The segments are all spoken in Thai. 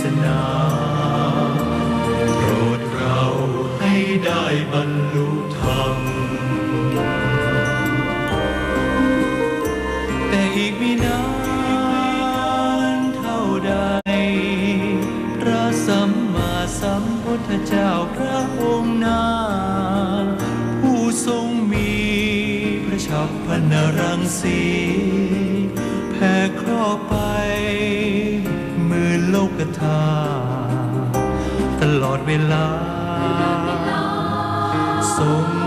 ศนาโปรดเราให้ได้บรรลุธรรม แต่อีกไม่นานเท่าใด พระสัมมาสัมพุทธเจ้าพระองค์นาผู้ทรงมีพระชัพพนรังสี นโลกธาตุตลอดเวลาทรง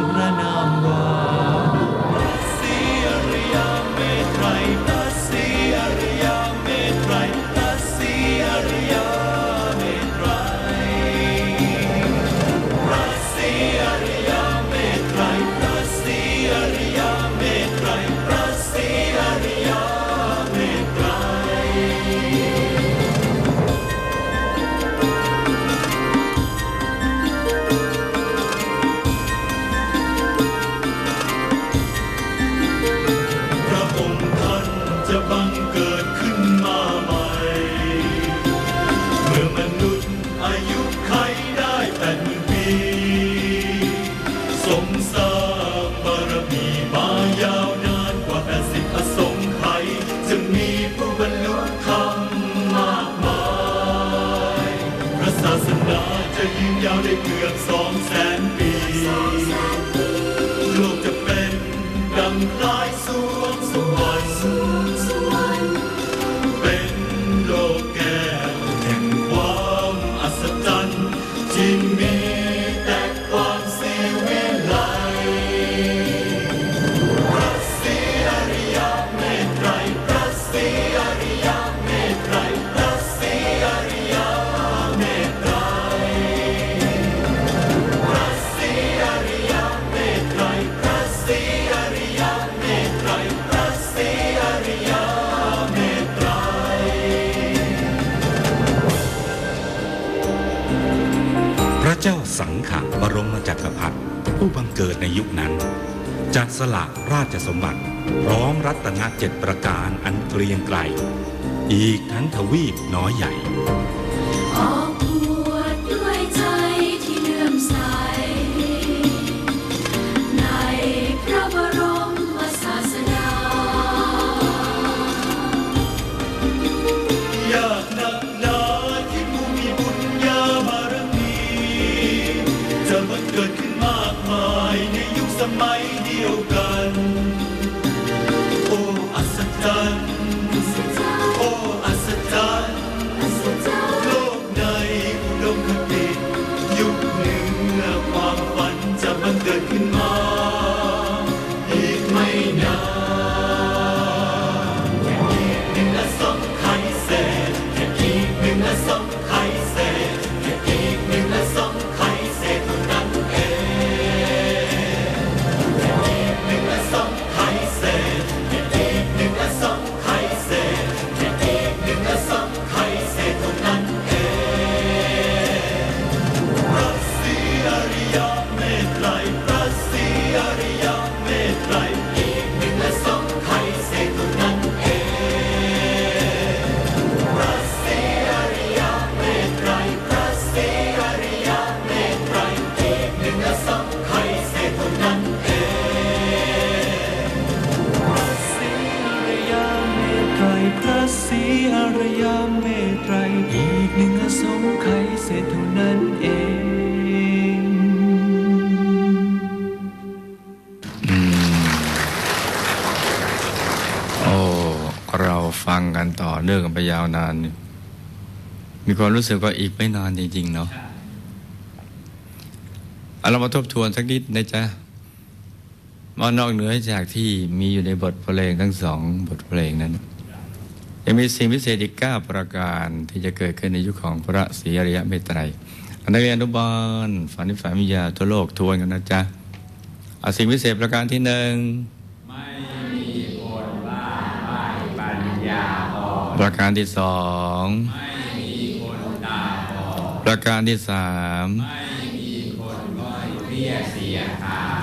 ดังคล้ายส กรพรรดิผู้บังเกิดในยุคนั้นจัดสละราชสมบัติ พร้อมรัตนเจ็ดประการอันเกรียงไกรอีกทั้งทวีปน้อยใหญ่ เราฟังกันต่อเนื่องกันไปยาวนานนี่มีความรู้สึกว่าอีกไม่นานจริง ๆ เนาะเอาเรามาทบทวนสักนิดนะจ๊ะมานอกเหนือจากที่มีอยู่ในบทเพลงทั้งสองบทเพลงนั้นยังมีสิ่งพิเศษอีกเก้าประการที่จะเกิดขึ้นในยุคของพระศรีอริยเมตไตรอันนักเรียนอนุบาลฝันนิฝันวิทยาทั่วโลกทวนกันนะจ๊ะเอาสิ่งพิเศษประการที่หนึ่ง ประการที่สองประการที่สาม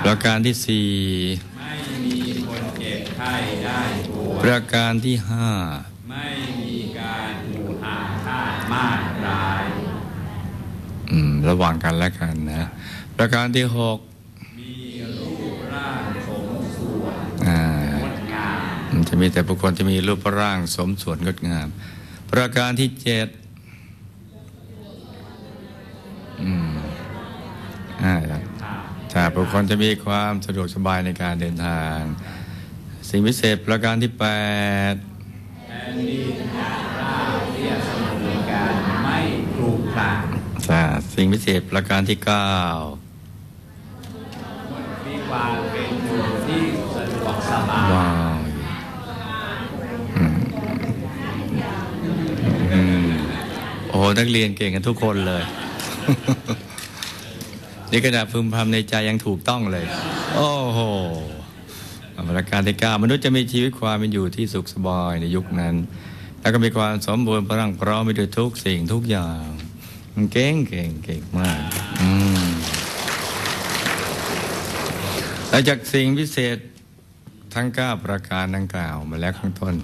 ประการที่สี่ประการที่ห้าไม่มีการผูกขาดคาดมาตรามระหว่างกันและกันนะ ประการที่หก จะมีแต่บุคคลที่มีรูปร่างสมส่วนงดงาม ประการที่เจ็ดอืมอ่าถ้าบุคคลจะมีความสะดวกสบายในการเดินทาง สิ่งพิเศษประการที่แปดไม่ครูกลางจ้าสิ่งพิเศษประการที่เก้า มีความเป็นอยู่ที่สะดวกสบาย ว้าวอืมอืม โอ้นักเรียนเก่งกันทุกคนเลย นี่ขนาดพึมพำในใจยังถูกต้องเลย โอ้โหประการที่เก้ามนุษย์จะมีชีวิตความเป็นอยู่ที่สุขสบายในยุคนั้น แล้วก็มีความสมบูรณ์พรั่งพร้อมไปด้วยทุกสิ่งทุกอย่างมันเก่งเก่งเก่งมากอืมและจากสิ่งพิเศษทั้ง9ประการดังกล่าวมาแล้วข้างต้น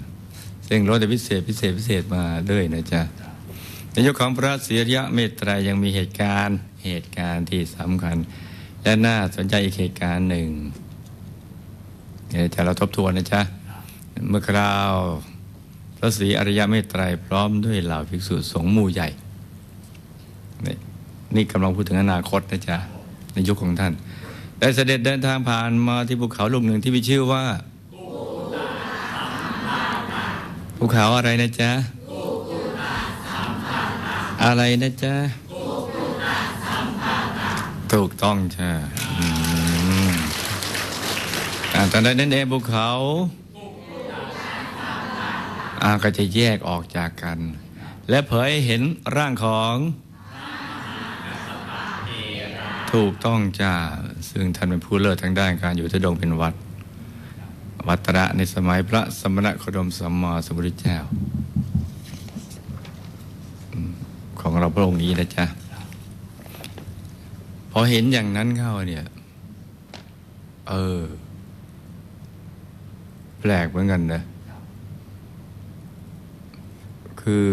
ซึ่งลดแต่พิเศษพิเศษพิเศษมาด้วยนะจ๊ะ ในยุคของพระเสียะเมตไตรยยังมีเหตุการณ์เหตุการณ์ที่สำคัญ และน่าสนใจอีกเหตุการณ์หนึ่งเดี๋ยวจะเราทบทวนนะจ๊ะ เมื่อคราวพระศรีอริยเมตไตรพร้อมด้วยเหล่าภิกษุสงฆ์หมู่ใหญ่ นี่นี่กำลังพูดถึงอนาคตนะจ๊ะ ในยุคของท่าน ได้เสด็จเดินทางผ่านมาที่ภูเขาลูกหนึ่งที่มีชื่อว่าภูเขาอะไรนะจ๊ะ อะไรนะจ๊ะถูกต้องใช่ตอนนั้นนั่นเองภูเขาอาก็จะแยกออกจากกัน และเผยเห็นร่างของถูกต้องจ้า ซึ่งท่านเป็นผู้เลิศทางด้านการอยู่ทดงเป็นวัด วัตระในสมัยพระสมณโคดมสัมมาสัมพุทธเจ้าอืม ของเราพระองค์นี้นะจ๊ะ พอเห็นอย่างนั้นเข้าเนี่ย เออ แปลกเหมือนกันนะ คือ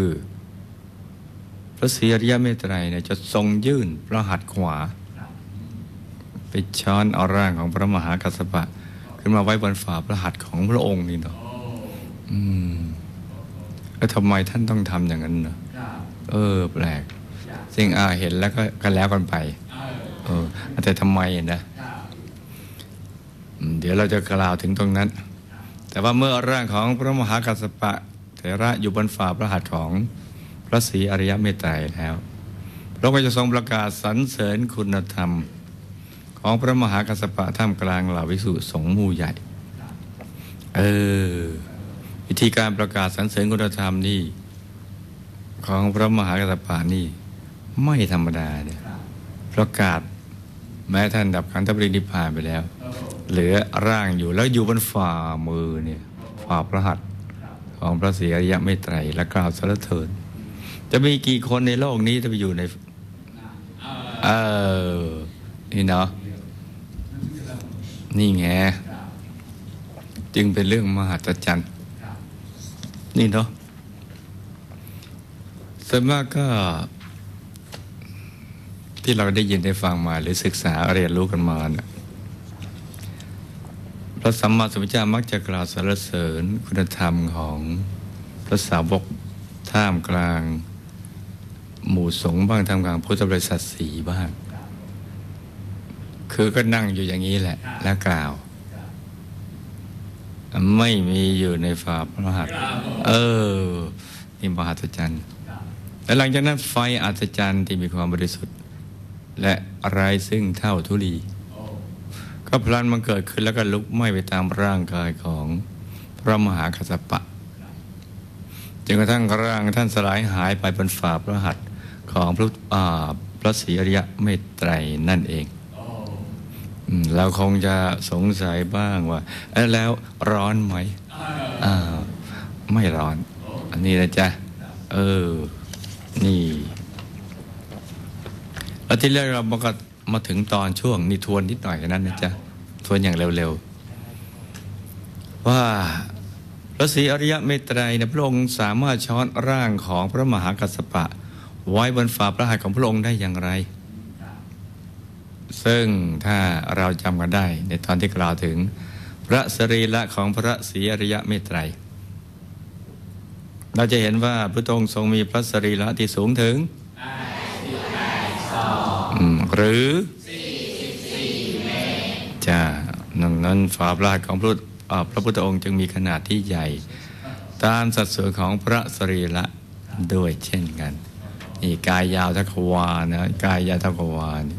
พระศรีอริยเมตไตรเนี่ยจะทรงยื่นพระหัตถ์ขวา ไปช้อนเอาร่างของพระมหากัสสปะ ขึ้นมาไว้บนฝ่าพระหัตถ์ของพระองค์นี่เนาะอืมแล้วทำไมท่านต้องทำอย่างนั้นเนาะ เออ แปลกสิ่งอาเห็นแล้วก็กันแล้วกันไป เออแต่ทำไมนะเดี๋ยวเราจะกล่าวถึงตรงนั้น แต่ว่าเมื่อร่างของพระมหากัสสปะเถระอยู่บนฝ่าพระหัตถ์ของพระศรีอริยเมตไตรแล้วพระองค์ก็จะทรงประกาศสรรเสริญคุณธรรม ของพระมหากัสสปะท่ามกลางเหล่าวิสุสงฆ์มู่ใหญ่ เออ วิธีการประกาศสรรเสริญคุณธรรมนี่ ของพระมหากัสปะนี่ไม่ธรรมดาเนี่ยประกาศแม้ท่านดับขันธปรินิพพานไปแล้ว เหลือร่างอยู่แล้วอยู่บนฝ่ามือเนี่ยฝ่าพระหัตถ์ของพระศรีอริยเมตไตรและกล่าวสรรเสริญจะมีกี่คนในโลกนี้จะไปอยู่ใน เออ นี่เนาะนี่ไง จึงเป็นเรื่องมหัศจรรย์ นี่เนาะ ส่วนมากก็ ที่เราได้ยินได้ฟังมาหรือศึกษาเรียนรู้กันมาเนี่ยพระสัมมาสัมพุทธเจ้ามักจะกล่าวสรรเสริญคุณธรรมของพระสาวกท่ามกลาง หมู่สงฆ์บ้างท่ามกลางพุทธบริษัทสีบ้าง คือก็นั่งอยู่อย่างนี้แหละ แล้วกล่าว ไม่มีอยู่ในฝาพระหัตถ์เออ นี่มหัศจรรย์ และหลังจากนั้นไฟอัศจรรย์ที่มีความบริสุทธิ์ และไรซึ่งเท่าทุลี ก็พลันมันเกิดขึ้นแล้วก็ลุกไหม้ไปตามร่างกายของพระมหากัสปะจนกระทั่งร่างท่านสลายหายไปบนฝ่าพระหัตถ์ของพระอ่าพระศรีอริยะเมตไตรนั่นเองเราคงจะสงสัยบ้างว่าแล้วร้อนไหมไม่ร้อน อันนี้นะจ๊ะ เออ นี่ แล้วที่แรกเรามาก็มาถึงตอนช่วงนิทวนนิดหน่อยแค่นั้นนะจ๊ะ ทวนอย่างเร็วๆ ว่าพระศรีอริยเมตไตรนพระองค์สามารถช้อนร่างของพระมหากัสปะ ไว้บนฝ่าพระหัตถ์ของพระองค์ได้อย่างไร ซึ่งถ้าเราจำกันได้ในตอนที่กล่าวถึง พระสรีระของพระศรีอริยะเมตไตร เราจะเห็นว่าพระองค์ทรงมีพระสรีระที่สูงถึงหรือจะดังนั้นฝาพระหัตถ์ของพระพระพุทธองค์จึงมีขนาดที่ใหญ่ ตามสัดส่วนของพระสรีระด้วยเช่นกัน นี่กายยาวทักวานะกายยาวทักวานี่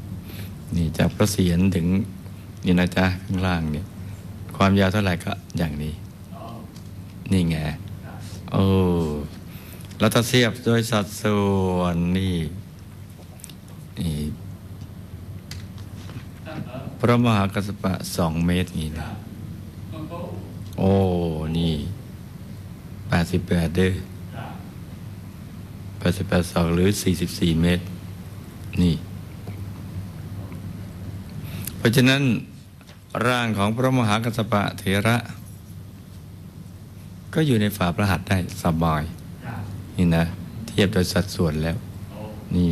นี่จากพระเศียรถึงนี่นะจ๊ะข้างล่างเนี่ยความยาวเท่าไหร่ก็อย่างนี้ นี่ไง โอ้แล้วถ้าเทียบโดยสัดส่วนนี่นี่พระมหากัสปะสองเมตรนี่นะโอ้ นี่แปดสิบแปดเด้อแปดสิบแปดศอกหรือสี่สิบสี่เมตร นี่ เพราะฉะนั้นร่างของพระมหากัสสปะเถระ ก็อยู่ในฝาพระหัตถ์ได้สบาย นี่นะ เทียบโดยสัดส่วนแล้ว นี่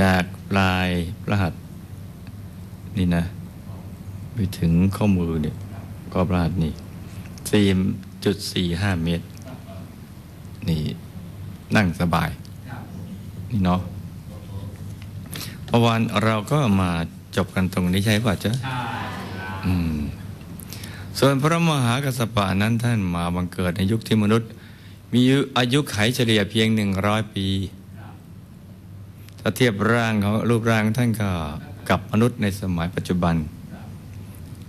จากปลายพระหัตถ์นี่นะ ไปถึงข้อมือเนี่ยก็พระหัตถ์นี่สี่จุดสี่ห้าเมตร นี่นั่งสบาย นี่เนาะเมื่อวานเราก็มาจบกันตรงนี้ใช่ป่ะจ๊ะอืม ส่วนพระมหากัสสปะนั้นท่านมาบังเกิดในยุคที่มนุษย์ มีอายุไขเฉลี่ยเพียงหนึ่งร้อยปี ถ้าเทียบร่างเขารูปร่างท่านก็กับมนุษย์ในสมัยปัจจุบัน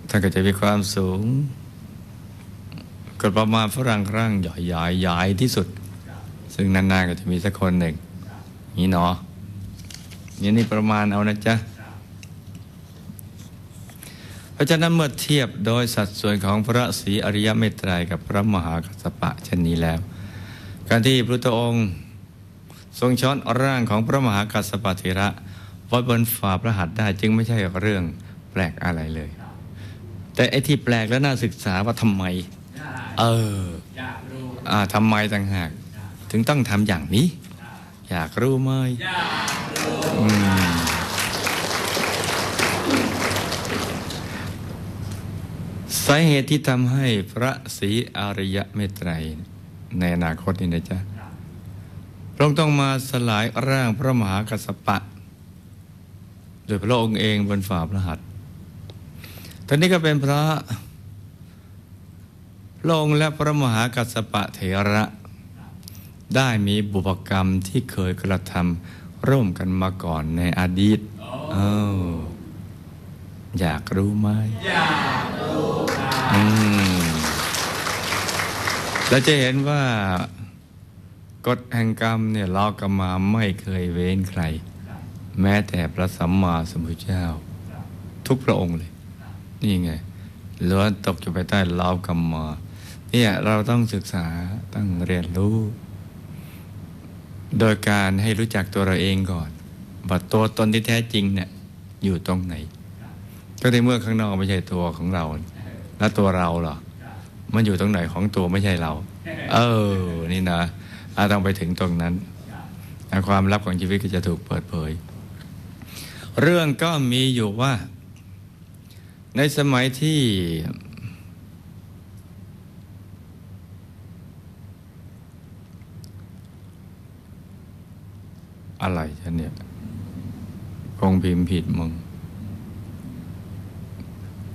ท่านก็จะมีความสูงก็ประมาณฝรั่งร่างใหญ่ใหญ่ใหญ่ที่สุด ซึ่งนานๆก็จะมีสักคนหนึ่งนี่เนาะนี่นี่ประมาณเอานะจ๊ะ ราะฉะนั้นเมื่อเทียบโดยสัดส่วนของพระศรีอริยเมตไตรกับพระมหากัสปะเช่นนี้แล้ว การที่พระพุทธองค์ทรงช้อนร่างของพระมหากัสปะเถระไว้บนฝ่าพระหัตถ์ได้จึงไม่ใช่เรื่องแปลกอะไรเลย แต่ไอ้ที่แปลกและน่าศึกษาว่าทำไม เอออยากรู้อ่าทำไมต่างหาก ถึงต้องทำอย่างนี้ อยากรู้ไหมอืมาเหตุที่ทำให้พระศรีอริยเมตไตร ในอนาคตนี่นะจ๊ะพระองค์ต้องมาสลายร่างพระมหากัสสปะ โดยพระองค์เองบนฝ่าพระหัตถ์ท่านนี้ก็เป็นพระพระองค์และพระมหากัสสปะเถระ ได้มีบุพกรรมที่เคยกระทำร่วมกันมาก่อนในอดีตอออยากรู้ไหมอยากรู้อืม แล้วจะเห็นว่ากฎแห่งกรรมเนี่ยเรากรรมาไม่เคยเว้นใคร แม้แต่พระสัมมาสัมพุทธเจ้า ทุกพระองค์เลย นี่ไงล้วนตกอยู่ภายใต้เลากรรมมาเนี่ยเราต้องศึกษาต้องเรียนรู้ โดยการให้รู้จักตัวเราเองก่อนว่าตัวตนที่แท้จริงเนี่ยอยู่ตรงไหน ก็ในเมื่อข้างนอกไม่ใช่ตัวของเรา แล้วตัวเราเหรอมันอยู่ตรงไหนของตัวไม่ใช่เรา เออ นี่นะอาต้องไปถึงตรงนั้นอะความลับของชีวิตก็จะถูกเปิดเผย เรื่องก็มีอยู่ว่า ในสมัยที่อะไรฉันเนี่ยคงพิมพ์ผิดมึง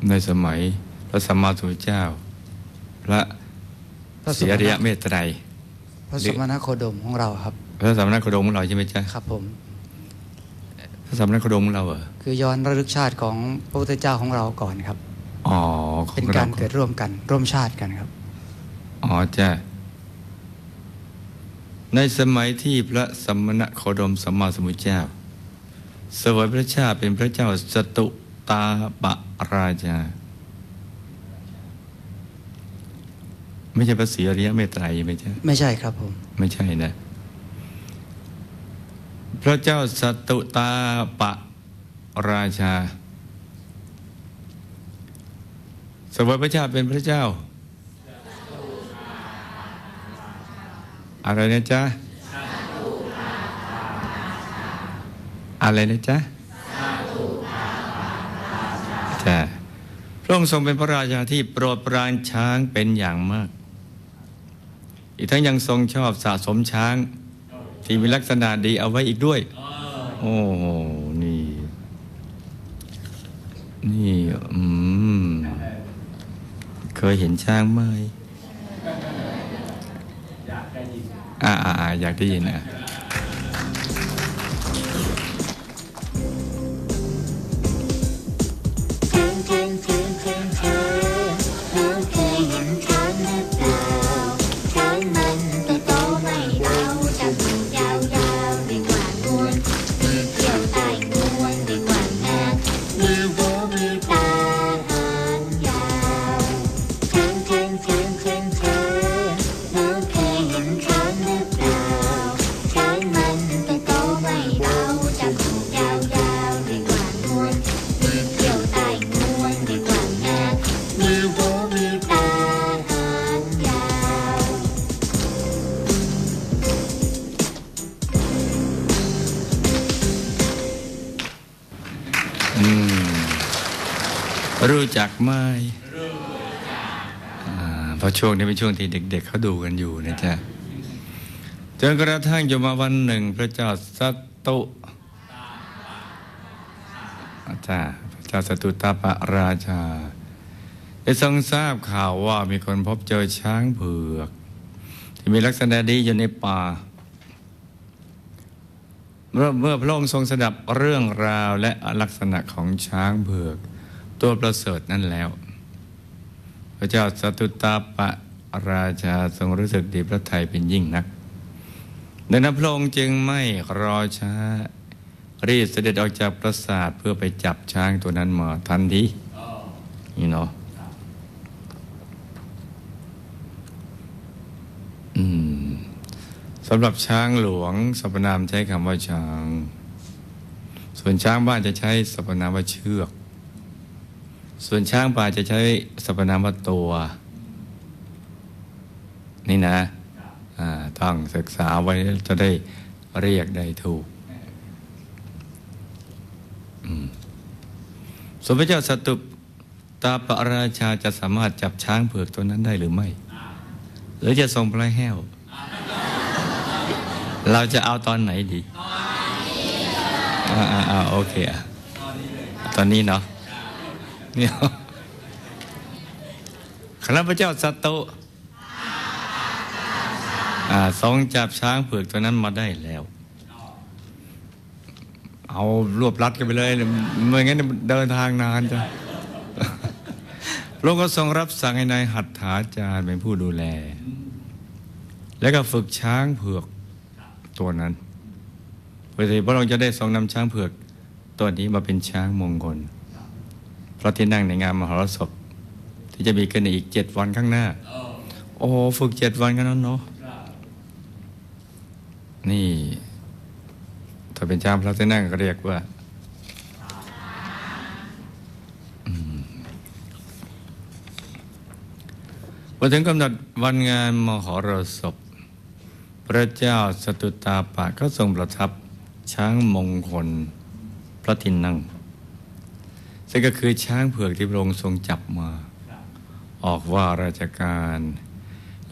ในสมัยพ ระสัมมาสัมพุทธเจ้า พระพระสเสีมยณะริยะเมตไตรพระสมณโคดมของเราครับ พระสมณโคดมของเราใช่ไหมจ๊ะครับผม พระสมณโคดมของเราเหรอคือย้อนระลึกชาติของพระพุทธเจ้าของเราก่อนครับอ๋อของเป็นเราการเกิดร่วมกัน ร่วมชาติกันครับอ๋อจ้ะในสมัยที่พระสมณโคดมสัมมาสัมพุทธเจ้าเสวยพระชาติเป็นพระเจ้าสตุตาปราชา ไม่ใช่พระศรีอริยเมตไตรไม่ใช่ไม่ใช่ครับผม ไม่ใช่นะ พระเจ้าสตุตาปะราชา สวยพระชาติเป็นพระเจ้า อะไรนะจ๊ะอะไรนะจ๊ะจ้ะพระองค์ทรงเป็นพระราชาที่โปรดปรานช้างเป็นอย่างมาก อีกทั้งยังทรงชอบสะสมช้าง ที่มีลักษณะดีเอาไว้อีกด้วย โอ้โหนี่ นี่อืมเคยเห็นช้างไหมอ่าอ่าอ่าอยากได้ยินอะ รู้จักไหมอ่าเพราะช่วงนี้เป็นช่วงที่เด็ก ๆเขาดูกันอยู่นะจ๊ะจนกระทั่งอยู่มาวันหนึ่ง พระเจ้าสัตตุอาจารย์พระเจ้าสัตตุตาปะราชาได้ทรงทราบข่าวว่ามีคนพบเจอช้างเผือก ที่มีลักษณะดีอยู่ในป่าเมื่อพระองค์ทรงสดับเรื่องราวและลักษณะของช้างเผือก ตัวประเสริฐนั่นแล้ว พระเจ้าสตุตาปะราชาทรงรู้สึกดีพระทัยเป็นยิ่งนักดังนั้นพระองค์จึงไม่รอช้า รีบเสด็จออกจากปราสาทเพื่อไปจับช้างตัวนั้นมาทันทีนี่เนาะสำหรับช้างหลวงสรรพนามใช้คำว่าช้าง ส่วนช้างบ้านจะใช้สรรพนามว่าเชือก ส่วนช้างป่าจะใช้สรรพนามว่าตัว นี่นะต้องศึกษาไว้จะได้เรียกได้ถูกสมพระเจ้าสตุปตาปราชาจะสามารถจับช้างเผือกตัวนั้นได้หรือไม่ หรือจะทรงพระแห้ว เราจะเอาตอนไหนดีอ่าอ่าโอเคอะตอนนี้เนาะ เนี่ยข้าพเจ้าสัตโตอ่าทรงจับช้างเผือกตัวนั้นมาได้แล้ว เอารวบรัดกันไปเลยไม่งั้นเดินทางนานจ้ะพระองค์ก็ทรงรับสั่งให้นายหัตถาจารย์เป็นผู้ดูแล แล้วก็ฝึกช้างเผือกตัวนั้นเพื่อที่พระองค์จะได้ทรงนำช้างเผือกตัวนี้มาเป็นช้างมงคล พราะที่นั่งในงานมหรสพ ที่จะมีขึ้นในอีกเจ็ดวันข้างหน้า โอ้โหฝึกเจ็ดวันกันนั้นเนาะนี่ถ้าเป็นช้างพระที่นั่งก็เรียกว่าอืมพอถึงกำหนดวันงานมหรสพ พระเจ้าสตุตาปะก็ทรงประทับช้างมงคลพระทินนั่ง ซึ่งก็คือช้างเผือกที่พระองค์ทรงจับมา ออกว่าราชการ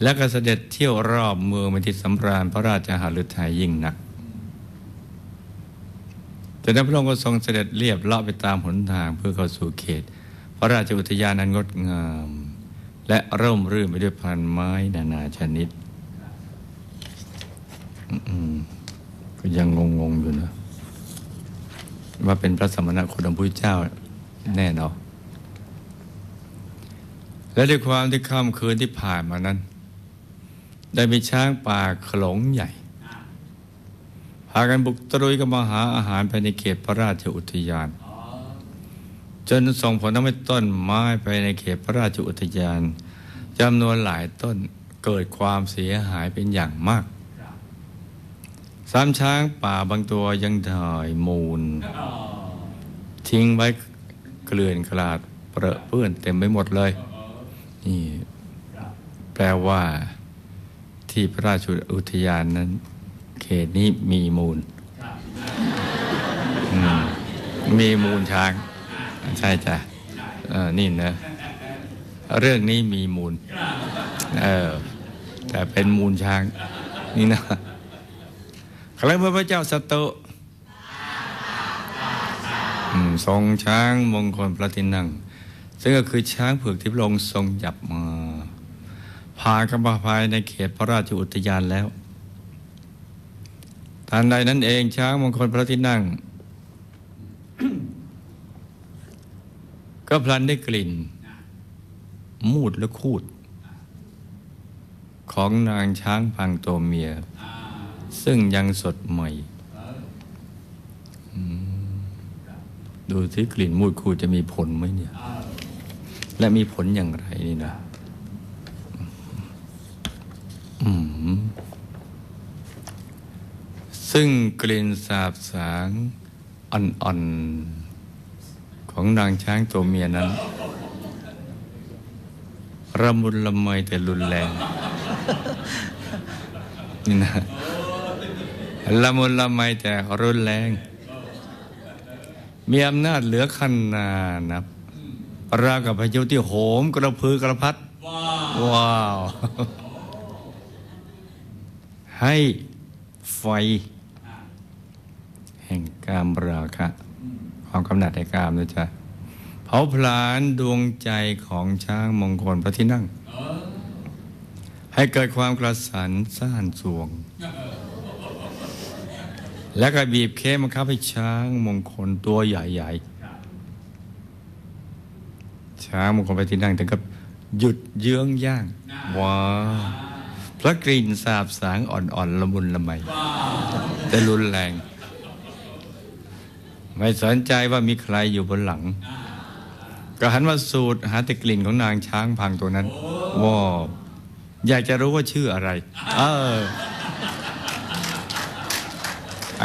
และก็เสด็จเที่ยวรอบเมืองเป็นที่สำราญพระราชหฤทัยยิ่งนักแต่นั้นพระองค์ก็ทรงเสด็จเรียบเลาะไปตามหนทางเพื่อเข้าสู่เขต พระราชอุทยานันงดงาม และร่มรื่นไปด้วยพันไม้นานาชนิดก็ยังงงๆอยู่นะ ว่าเป็นพระสมณโคดมพุทธเจ้า แน่นอนและด้วยความที่ค่ำคืนที่ผ่านมานั้น ได้มีช้างป่าขลงใหญ่ พากันบุกตรุยกันมาหาอาหารภายในเขตพระราชอุทยาน จนส่งผลทำให้ต้นไม้ภายในเขตพระราชอุทยานจำนวนหลายต้นเกิดความเสียหายเป็นอย่างมากสามช้างป่าบางตัวยังถ่ายมูล ทิ้งไว้ เกลื่อนกลาดเปรอะเปื้อนเต็มไปหมดเลย นี่แปลว่า ที่พระราชอุทยานนั้น เขตนี้มีมูล มีมูลช้าง ใช่จ้ะเออนี่นะ เรื่องนี้มีมูล เออ แต่เป็นมูลช้าง นี่นะครั้งเมื่อพระเจ้าสตุ ทรงช้างมงคลพระทินังซึ่งก็คือช้างเผือกที่พระองค์ทรงจับมาพาเข้ามาภายในเขตพระราชอุทยานแล้วทันใดนั้นเองช้างมงคลพระที่นั่ง ก็พลันได้กลิ่น มูดและคูด ของนางช้างพังตัวเมีย ซึ่งยังสดใหม่อืม ดูที่กลิ่นมูดคูดจะมีผลไหมเนี่ย และมีผลอย่างไรนี่นะอืมซึ่งกลิ่นสาบสางอ่อนๆ ของนางช้างตัวเมียนั้นระมุนละไมแต่รุนแรง นี่นะละมุนละไมแต่รุนแรง มีอำนาจเหลือขนานับราวกับพายุที่โหมกระพือกระพัด ว้าว ให้ไฟ แห่งกามราคะ ความกำหนัดในกามนะจ๊ะเผาผลาญดวงใจของช้างมงคลพระที่นั่ง ให้เกิดความกระสันซ่านสวง และก็บีบเค้บังคับให้ช้างมงคลตัวใหญ่ๆ ช้างมงคลพระที่นั่งถึงกับหยุดเยื้องย่าง ว้าพระกลิ่นสาบสางอ่อนๆละมุนละไม แต่รุนแรง ไม่สนใจว่ามีใครอยู่บนหลัง ก็หันมาสูดหาแต่กลิ่นของนางช้างพังตัวนั้นว้าอยากจะรู้ว่าชื่ออะไร เออ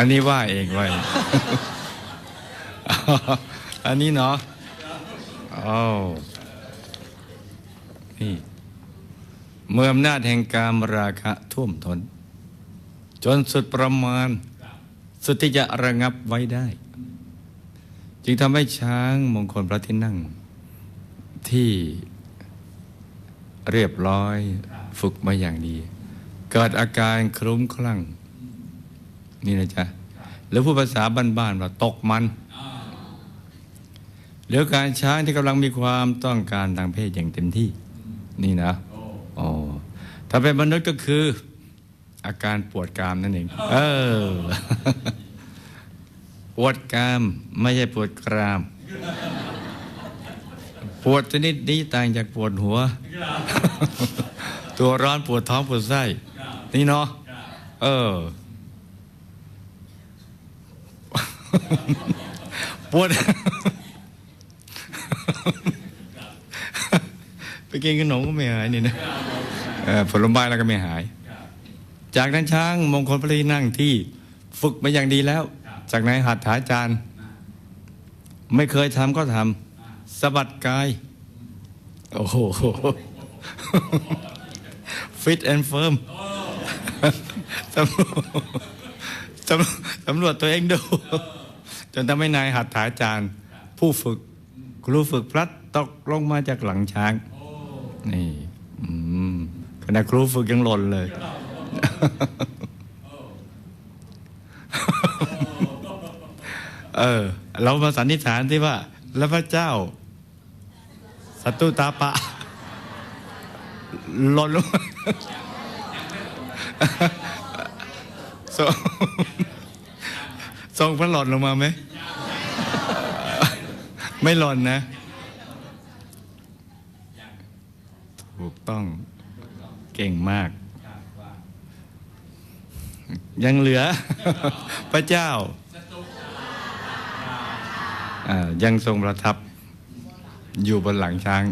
อันนี้ว่าเองไว้ อันนี้เนาะอ้าวนี่เมื่ออำนาจแห่งการราคะท่วมทนจนสุดประมาณ สุดที่จะระงับไว้ได้ จึงทำให้ช้างมงคลพระที่นั่ง ที่เรียบร้อยฝึกมาอย่างดี เกิดอาการคลุ้มคลั่ง นี่นะจ๊ะหรือผู้ภาษาบ้านๆว่าตกมันหรือการช้างที่กำลังมีความต้องการทางเพศอย่างเต็มที่ นี่นะอ๋อถ้าเป็นมนุษย์ก็คือ อาการปวดกรามนั่นเอง เออ ปวดกราม ไม่ใช่ปวดกราม ปวดชนิดนี้ต่างจากปวดหัว ตัวร้อนปวดท้องปวดไส้ นี่เนาะเออ ปวด ไปกินขนมก็ไม่หายนี่นะผลไม้แล้วก็ไม่หาย จากนั้นช้างมงคลพระที่นั่งที่ฝึกมาอย่างดีแล้ว จากนั้นหัตถาจารย์ ไม่เคยทำก็ทำสะบัดกาย โอ้โห ฟิตแอนด์เฟิร์มสำสำสำรวจตัวเองดู จนทำให้นายหัตถาจารย์ ผู้ฝึกครูฝึกพลัดตกลงมาจากหลังช้าง นี่ขณะครูฝึกยังหล่นเลย เออ เรามาสันนิษฐานที่ว่า แล้วพระเจ้า สัตตุตาปะหล่นลงมาส่งพระหล่นลงมาไหม ไม่หล่นนะ ถูกต้องเก่งมาก ยังเหลือ พระเจ้า ยังทรงประทับ อยู่บนหลังช้าง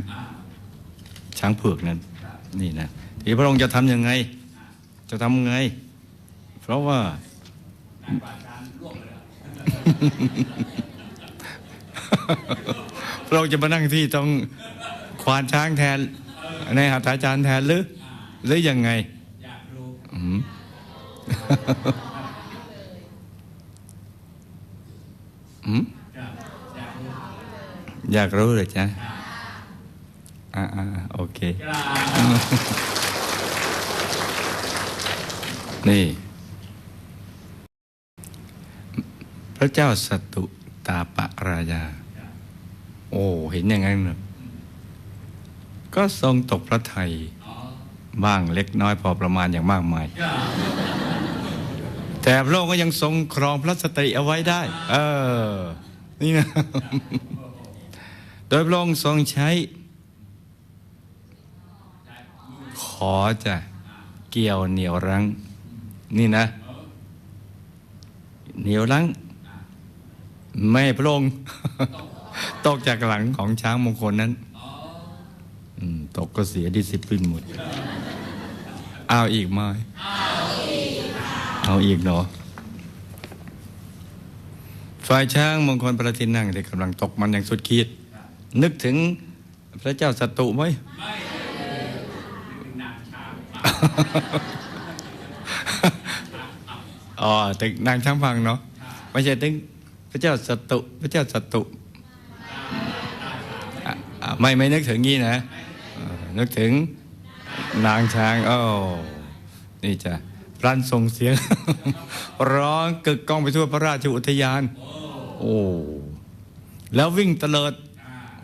ช้างเผือกนั้น นี่นะที่พระองค์จะทำยังไง จะทำไง เพราะว่า พระองค์จะมานั่งที่ต้องควานช้างแทน ในหัตถาจารย์แทนหรือ หรือยังไงอืมอยากรู้เลยจ้ะอ่าอ่าโอเค นี่ พระเจ้าสตุตาปราญา โอ้เห็นอย่างนั้นนะก็ทรงตกพระไทยบ้างเล็กน้อยพอประมาณอย่างมากมาย แต่พระองค์ก็ยังทรงครองพระสตรีเอาไว้ได้ เออ นี่นะ โดยพระองค์ทรงใช้ ขอจะเกี่ยวเหนียวรั้ง นี่นะ เหนียวรั้ง ไม่พระองค์ตกจากหลังของช้างมงคลนั้นตกก็เสียดิสิปลินหมด เอาอีกไหมเอาอีกเนาะฝ่ายช้างมงคลประทินนั่งที่กำลังตกมันอย่างสุดขีด นึกถึงพระเจ้าสตุไหมอ๋อตึกนางช้างพังเนาะไม่ใช่ตึง ระเจ้าสตุพระเจ้าสตุไม่ไม่นึกถึงงี้นะ นึกถึงนางช้างโอ้นี่จ้ะพรันส่งเสียง ร้องกึกก้องไปทั่วพระราชอุทยาน โอ้แล้ววิ่งเตลิด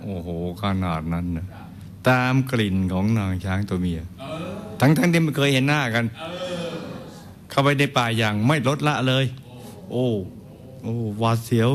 โอ้โหขนาดนั้นนะตามกลิ่นของนางช้างตัวเมีย ทั้งทั้งที่ไม่เคยเห็นหน้ากัน เข้าไปในป่าอย่างไม่ลดละเลย โอ้ โอ้หวาดเสียว